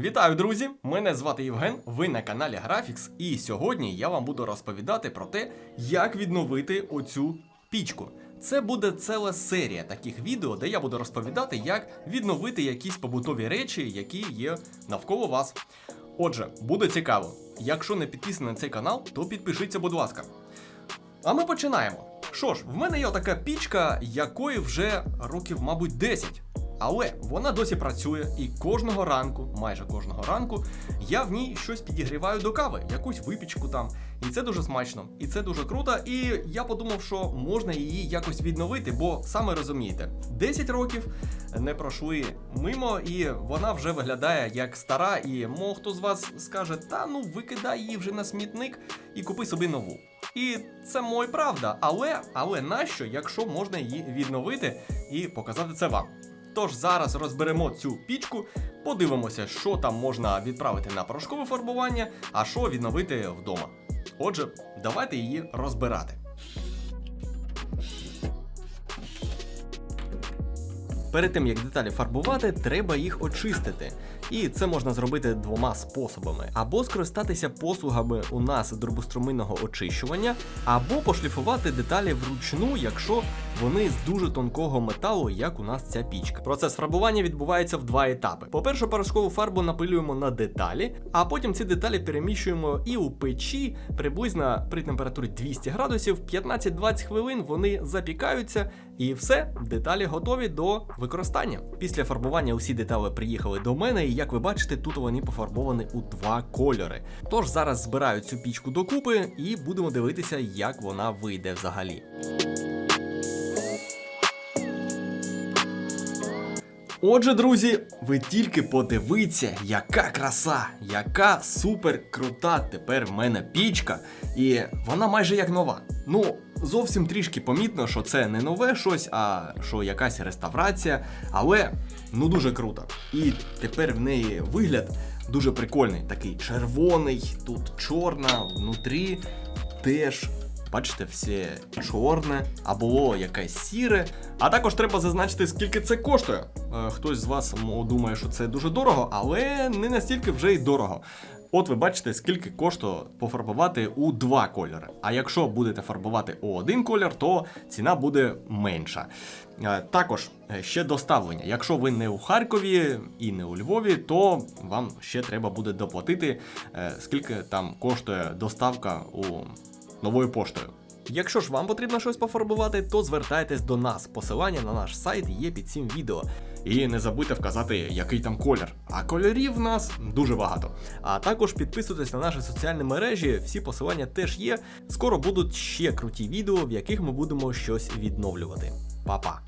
Вітаю, друзі! Мене звати Євген. Ви на каналі Графікс, і сьогодні я вам буду розповідати про те, як відновити оцю пічку. Це буде ціла серія таких відео, де я буду розповідати, як відновити якісь побутові речі, які є навколо вас. Отже, буде цікаво. Якщо не підписаний на цей канал, то підпишіться, будь ласка. А ми починаємо. Що ж, в мене є така пічка, якої вже років, мабуть, 10. Але вона досі працює, і кожного ранку, майже кожного ранку, я в ній щось підігріваю до кави, якусь випічку там. І це дуже смачно, і це дуже круто. І я подумав, що можна її якось відновити, бо саме розумієте, 10 років не пройшли мимо, і вона вже виглядає як стара. І мов хто з вас скаже, та ну викидай її вже на смітник і купи собі нову. І це моя правда. Але, але нащо, якщо можна її відновити і показати це вам? Тож зараз розберемо цю пічку, подивимося, що там можна відправити на порошкове фарбування, а що відновити вдома. Отже, давайте її розбирати. Перед тим як деталі фарбувати, треба їх очистити. І це можна зробити двома способами: або скористатися послугами у нас дробоструминного очищування, або пошліфувати деталі вручну, якщо вони з дуже тонкого металу, як у нас ця пічка. Процес фарбування відбувається в два етапи. По-перше, порошкову фарбу напилюємо на деталі, а потім ці деталі переміщуємо і у печі приблизно при температурі 200 градусів, 15-20 хвилин вони запікаються, і все, деталі готові до використання. Після фарбування усі деталі приїхали до мене, і як ви бачите, тут вони пофарбовані у два кольори. Тож зараз збираю цю пічку докупи і будемо дивитися, як вона вийде взагалі. Отже, друзі, ви тільки подивіться, яка краса, яка супер крута тепер в мене пічка, і вона майже як нова. Ну, зовсім трішки помітно, що це не нове щось, а що якась реставрація, але ну дуже круто. І тепер в неї вигляд дуже прикольний, такий червоний, тут чорна, внутрі теж Бачите, все чорне, а було якесь сіре. А також треба зазначити, скільки це коштує. Е, Хтось з вас думає, що це дуже дорого, але не настільки вже й дорого. От ви бачите, скільки коштує пофарбувати у два кольори. А якщо будете фарбувати у один колір, то ціна буде менша. Е, Також е, ще доставлення. Якщо ви не у Харкові і не у Львові, то вам ще треба буде доплатити, е, скільки там коштує доставка у новою поштою. Якщо ж вам потрібно щось пофарбувати, то звертайтесь до нас. Посилання на наш сайт є під цим відео. І не забудьте вказати, який там колір. А кольорів в нас дуже багато. А також підписуйтесь на наші соціальні мережі, всі посилання теж є. Скоро будуть ще круті відео, в яких ми будемо щось відновлювати. Па-па!